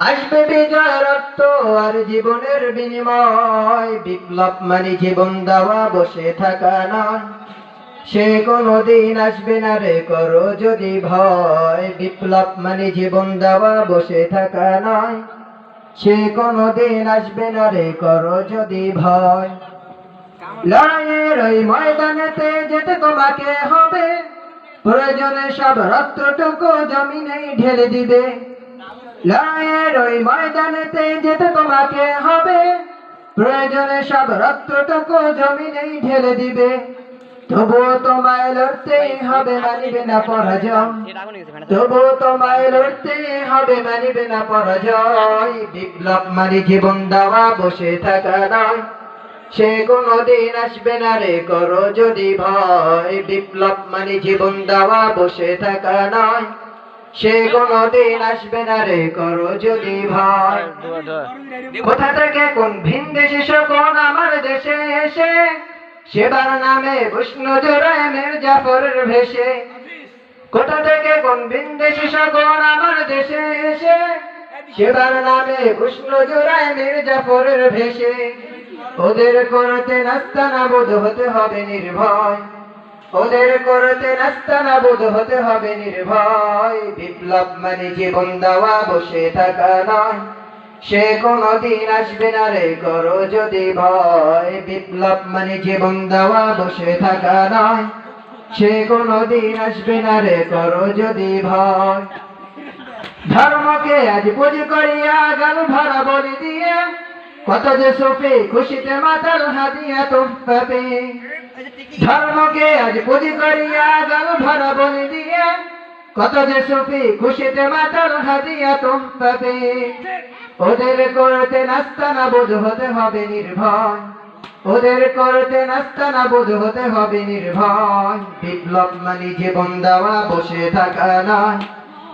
আসবে রক্ত আর জীবনের বিনিময়। বিপ্লব মানে জীবন দেওয়া, বসে থাকা নয়। সে কোনো দিন আসবে না রে, করো যদি ভয়। বিপ্লব মানে জীবন দেওয়া, বসে থাকা নয়। সে কোনো দিন আসবে না রে, করো যদি ভয়। লড়াইয়ের ওই ময়দানেতে যেতে তোমাকে হবে। প্রয়োজনে সব রক্তটুকু জমিনেই ঢেলে দিবে। লড়াইয়ের ওই ময়দানেতে যেতে তোমাকে হবে। প্রয়োজনে সব রক্তটুকু জমিনেই ঢেলে দিবে। তবুও তোমায় লড়তেই হবে, মানিবে না পরাজয়। তবুও তোমায় লড়তেই হবে, মানিবে না পরাজয়। বিপ্লব মারি জীবন দেওয়া, বসে থাকা নয়। সে কোনো দিন আসবে না রে, করো যদি ভয়। বিপ্লব মানে জীবন দেওয়া, বসে থাকা নয়। সে কোনো দিন আসবে না রে করো যদি দোয়া কোথা থেকে কোন ভিন দেশে কোন আমার দেশে এসে? সেবার নামে বিষ্ণু জোড়ায় মির্জাফরের ভেসে। কোথা থেকে কোন ভিন দেশে কোন আমার দেশে এসে? সেবার নামে বিষ্ণু জোড়ায় মির্জাফরের ভেসে। ওদের করতে নাস্তানা বোধ হতে হবে নির্ভয়। ওদের করতে নাস্তানা বোধ হতে হবে নির্ভয়। বিপ্লব মানে জীবন দেওয়া, বসে থাকা নয়। সে কোনো দিন আসবে না রে, করো যদি ভয়। বিপ্লব মানে জীবন দেওয়া, বসে থাকা নয়। সে কোনো দিন আসবে না রে, করো যদি ভয়। ধর্মকে আজ পুঁজি করিয়া গাল ভরা বলি দিয়ে কত যে সুফি খুশিতে মাতাল হাতিয়া তোফাবে ধর্মকে আজ পুঁজি করিয়া গাল ভরা বলি দিয়ে। কত যে সুফি খুশিতে মাতাল হাতিয়া তোফাবে ওদের করতে নাস্তা না বোধ হতে হবে নির্ভয়। ওদের করতে নাস্তা না বোধ হতে হবে নির্ভয়। বিপ্লব মানে জীবন দেওয়া, বসে থাকা নয়।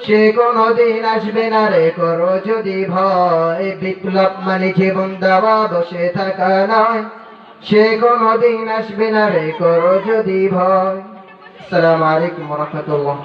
সে কোনো দিন আসবে না রে করো যদি ভয়। বিপ্লব মানে জীবন দেওয়া, বসে থাকা নয়। সে কোনো দিন আসবে না রে করো যদি ভয়। সালাম আলাইকুম রহমতুল্লাহ।